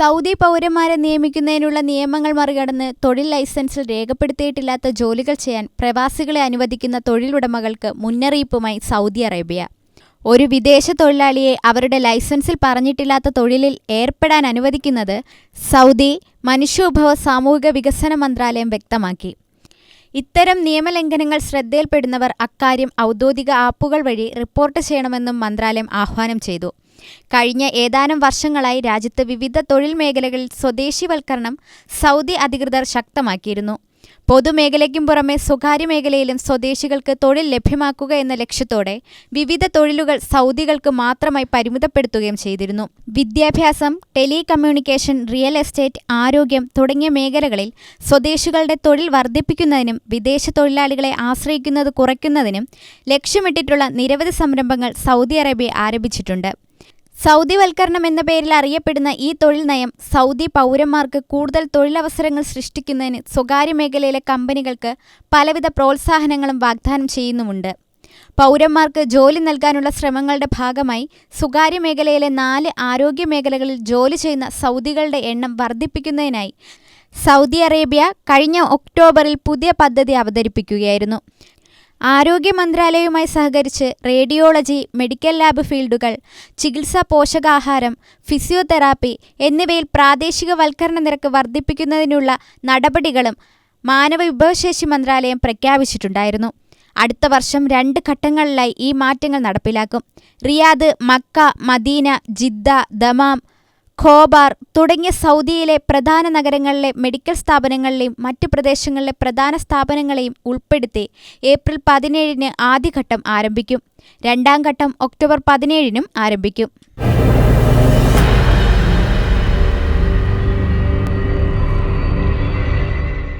Saudi പൗരന്മാരെ നിയമിക്കുന്നതിനുള്ള നിയമങ്ങൾ മറികടന്ന് തൊഴിൽ ലൈസൻസിൽ രേഖപ്പെടുത്തിയിട്ടില്ലാത്ത ജോലികൾ ചെയ്യാൻ പ്രവാസികളെ അനുവദിക്കുന്ന തൊഴിലുടമകൾക്ക് മുന്നറിയിപ്പുമായി സൗദി അറേബ്യ. ഒരു വിദേശ തൊഴിലാളിയെ അവരുടെ ലൈസൻസിൽ പറഞ്ഞിട്ടില്ലാത്ത തൊഴിലിൽ ഏർപ്പെടാൻ അനുവദിക്കുന്നത് സൗദി മനുഷ്യോഭവ സാമൂഹിക വികസന മന്ത്രാലയം വ്യക്തമാക്കി. ഇത്തരം നിയമലംഘനങ്ങൾ ശ്രദ്ധയിൽപ്പെടുന്നവർ അക്കാര്യം ഔദ്യോഗിക ആപ്പുകൾ വഴി റിപ്പോർട്ട് ചെയ്യണമെന്നും മന്ത്രാലയം ആഹ്വാനം ചെയ്തു. കഴിഞ്ഞ ഏതാനും വർഷങ്ങളായി രാജ്യത്ത് വിവിധ തൊഴിൽ മേഖലകളിൽ സ്വദേശിവൽക്കരണം സൗദി അധികൃതർ ശക്തമാക്കിയിരുന്നു. പൊതുമേഖലയ്ക്കും പുറമെ സ്വകാര്യ മേഖലയിലും സ്വദേശികൾക്ക് തൊഴിൽ ലഭ്യമാക്കുക എന്ന ലക്ഷ്യത്തോടെ വിവിധ തൊഴിലുകൾ സൗദികൾക്ക് മാത്രമായി പരിമിതപ്പെടുത്തുകയും ചെയ്തിരുന്നു. വിദ്യാഭ്യാസം ടെലികമ്മ്യൂണിക്കേഷൻ റിയൽ എസ്റ്റേറ്റ് ആരോഗ്യം തുടങ്ങിയ മേഖലകളിൽ സ്വദേശികളുടെ തൊഴിൽ വർദ്ധിപ്പിക്കുന്നതിനും വിദേശ തൊഴിലാളികളെ ആശ്രയിക്കുന്നത് കുറയ്ക്കുന്നതിനും ലക്ഷ്യമിട്ടിട്ടുള്ള നിരവധി സംരംഭങ്ങൾ സൗദി അറേബ്യ ആരംഭിച്ചിട്ടുണ്ട്. സൗദിവൽക്കരണം എന്ന പേരിൽ അറിയപ്പെടുന്ന ഈ തൊഴിൽ നയം സൗദി പൗരന്മാർക്ക് കൂടുതൽ തൊഴിലവസരങ്ങൾ സൃഷ്ടിക്കുന്നതിന് സ്വകാര്യ മേഖലയിലെ കമ്പനികൾക്ക് പലവിധ പ്രോത്സാഹനങ്ങളും വാഗ്ദാനം ചെയ്യുന്നുമുണ്ട്. പൗരന്മാർക്ക് ജോലി നൽകാനുള്ള ശ്രമങ്ങളുടെ ഭാഗമായി സ്വകാര്യ മേഖലയിലെ നാല് ആരോഗ്യ മേഖലകളിൽ ജോലി ചെയ്യുന്ന സൗദികളുടെ എണ്ണം വർദ്ധിപ്പിക്കുന്നതിനായി സൗദി അറേബ്യ കഴിഞ്ഞ ഒക്ടോബറിൽ പുതിയ പദ്ധതി അവതരിപ്പിക്കുകയായിരുന്നു. ആരോഗ്യ മന്ത്രാലയവുമായി സഹകരിച്ച് റേഡിയോളജി മെഡിക്കൽ ലാബ് ഫീൽഡുകൾ ചികിത്സാ പോഷകാഹാരം ഫിസിയോതെറാപ്പി എന്നിവയിൽ പ്രാദേശികവൽക്കരണ നിരക്ക് വർദ്ധിപ്പിക്കുന്നതിനുള്ള നടപടികളും മാനവ വിഭവശേഷി മന്ത്രാലയം പ്രഖ്യാപിച്ചിട്ടുണ്ടായിരുന്നു. അടുത്ത വർഷം രണ്ട് ഘട്ടങ്ങളിലായി ഈ മാറ്റങ്ങൾ നടപ്പിലാക്കും. Riyadh Mecca Medina Jeddah Dammam Khobar തുടങ്ങിയ സൗദിയിലെ പ്രധാന നഗരങ്ങളിലെ മെഡിക്കൽ സ്ഥാപനങ്ങളിലെയും മറ്റ് പ്രദേശങ്ങളിലെ പ്രധാന സ്ഥാപനങ്ങളെയും ഉൾപ്പെടുത്തി ഏപ്രിൽ പതിനേഴിന് ആദ്യഘട്ടം ആരംഭിക്കും. രണ്ടാം ഘട്ടം ഒക്ടോബർ പതിനേഴിനും ആരംഭിക്കും.